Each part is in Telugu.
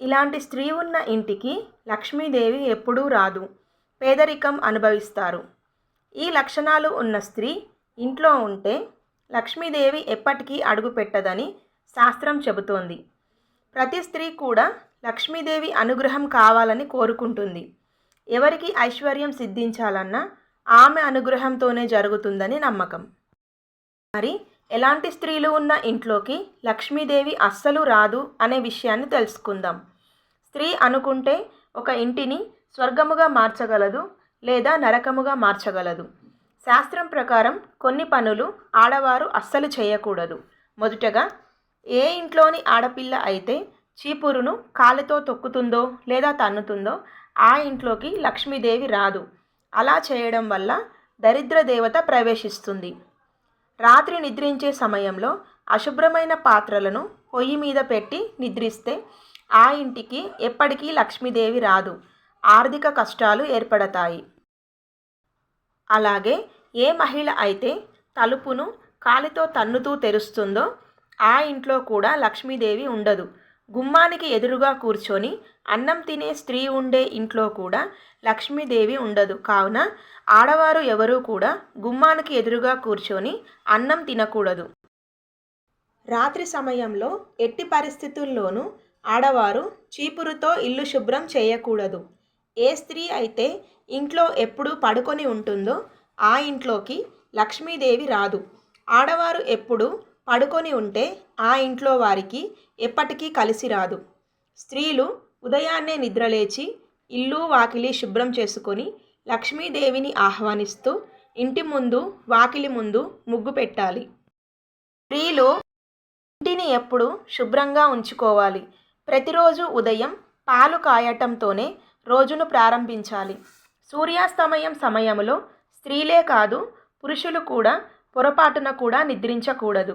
ఇలాంటి స్త్రీ ఉన్న ఇంటికి లక్ష్మీదేవి ఎప్పుడూ రాదు. పేదరికం అనుభవిస్తారు. ఈ లక్షణాలు ఉన్న స్త్రీ ఇంట్లో ఉంటే లక్ష్మీదేవి ఎప్పటికీ అడుగుపెట్టదని శాస్త్రం చెబుతోంది. ప్రతి స్త్రీ కూడా లక్ష్మీదేవి అనుగ్రహం కావాలని కోరుకుంటుంది. ఎవరికి ఐశ్వర్యం సిద్ధించాలన్నా ఆమె అనుగ్రహంతోనే జరుగుతుందని నమ్మకం. మరి ఎలాంటి స్త్రీలు ఉన్న ఇంట్లోకి లక్ష్మీదేవి అస్సలు రాదు అనే విషయాన్ని తెలుసుకుందాం. స్త్రీ అనుకుంటే ఒక ఇంటిని స్వర్గముగా మార్చగలదు లేదా నరకముగా మార్చగలదు. శాస్త్రం ప్రకారం కొన్ని పనులు ఆడవారు అస్సలు చేయకూడదు. మొదటగా ఏ ఇంట్లోని ఆడపిల్ల అయితే చీపురును కాలితో తొక్కుతుందో లేదా తన్నుతుందో ఆ ఇంట్లోకి లక్ష్మీదేవి రాదు. అలా చేయడం వల్ల దరిద్ర దేవత ప్రవేశిస్తుంది. రాత్రి నిద్రించే సమయంలో అశుభ్రమైన పాత్రలను పొయ్యి మీద పెట్టి నిద్రిస్తే ఆ ఇంటికి ఎప్పటికీ లక్ష్మీదేవి రాదు. ఆర్థిక కష్టాలు ఏర్పడతాయి. అలాగే ఏ మహిళ అయితే తలుపును కాలితో తన్నుతూ తెరుస్తుందో ఆ ఇంట్లో కూడా లక్ష్మీదేవి ఉండదు. గుమ్మానికి ఎదురుగా కూర్చొని అన్నం తినే స్త్రీ ఉండే ఇంట్లో కూడా లక్ష్మీదేవి ఉండదు. కావున ఆడవారు ఎవరూ కూడా గుమ్మానికి ఎదురుగా కూర్చొని అన్నం తినకూడదు. రాత్రి సమయంలో ఎట్టి పరిస్థితుల్లోనూ ఆడవారు చీపురుతో ఇల్లు శుభ్రం చేయకూడదు. ఏ స్త్రీ అయితే ఇంట్లో ఎప్పుడు పడుకొని ఉంటుందో ఆ ఇంట్లోకి లక్ష్మీదేవి రాదు. ఆడవారు ఎప్పుడు పడుకొని ఉంటే ఆ ఇంట్లో వారికి ఎప్పటికీ కలిసి రాదు. స్త్రీలు ఉదయాన్నే నిద్రలేచి ఇల్లు వాకిలి శుభ్రం చేసుకొని లక్ష్మీదేవిని ఆహ్వానిస్తూ ఇంటి ముందు వాకిలి ముందు ముగ్గు పెట్టాలి. స్త్రీలు ఇంటిని ఎప్పుడు శుభ్రంగా ఉంచుకోవాలి. ప్రతిరోజు ఉదయం పాలు కాయటంతోనే రోజును ప్రారంభించాలి. సూర్యాస్తమయం సమయంలో స్త్రీలే కాదు పురుషులు కూడా పొరపాటున కూడా నిద్రించకూడదు.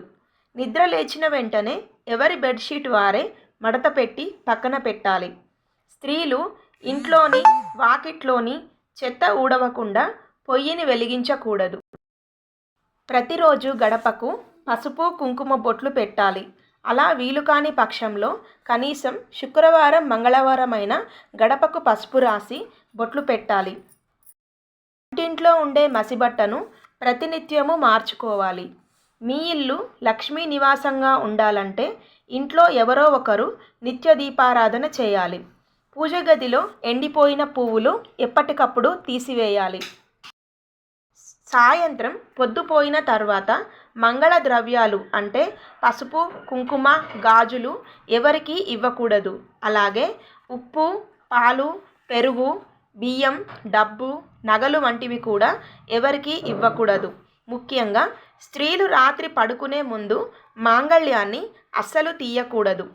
నిద్ర లేచిన వెంటనే ఎవరి బెడ్షీట్ వారే మడత పెట్టి పక్కన పెట్టాలి. స్త్రీలు ఇంట్లోని వాకిట్లోని చెత్త ఊడవకుండా పొయ్యిని వెలిగించకూడదు. ప్రతిరోజు గడపకు పసుపు కుంకుమ బొట్లు పెట్టాలి. అలా వీలు కాని పక్షంలో కనీసం శుక్రవారం మంగళవారమైన గడపకు పసుపు రాసి బొట్లు పెట్టాలి. ఇంటింట్లో ఉండే మసిబట్టను ప్రతినిత్యము మార్చుకోవాలి. మీ ఇల్లు లక్ష్మీ నివాసంగా ఉండాలంటే ఇంట్లో ఎవరో ఒకరు నిత్య దీపారాధన చేయాలి. పూజ గదిలో ఎండిపోయిన పువ్వులు ఎప్పటికప్పుడు తీసివేయాలి. సాయంత్రం పొద్దుపోయిన తర్వాత మంగళ ద్రవ్యాలు అంటే పసుపు కుంకుమ గాజులు ఎవరికీ ఇవ్వకూడదు. అలాగే ఉప్పు పాలు పెరుగు బియ్యం డబ్బు నగలు వంటివి కూడా ఎవరికీ ఇవ్వకూడదు. ముఖ్యంగా స్త్రీలు రాత్రి పడుకునే ముందు మాంగళ్యాన్ని అస్సలు తీయకూడదు.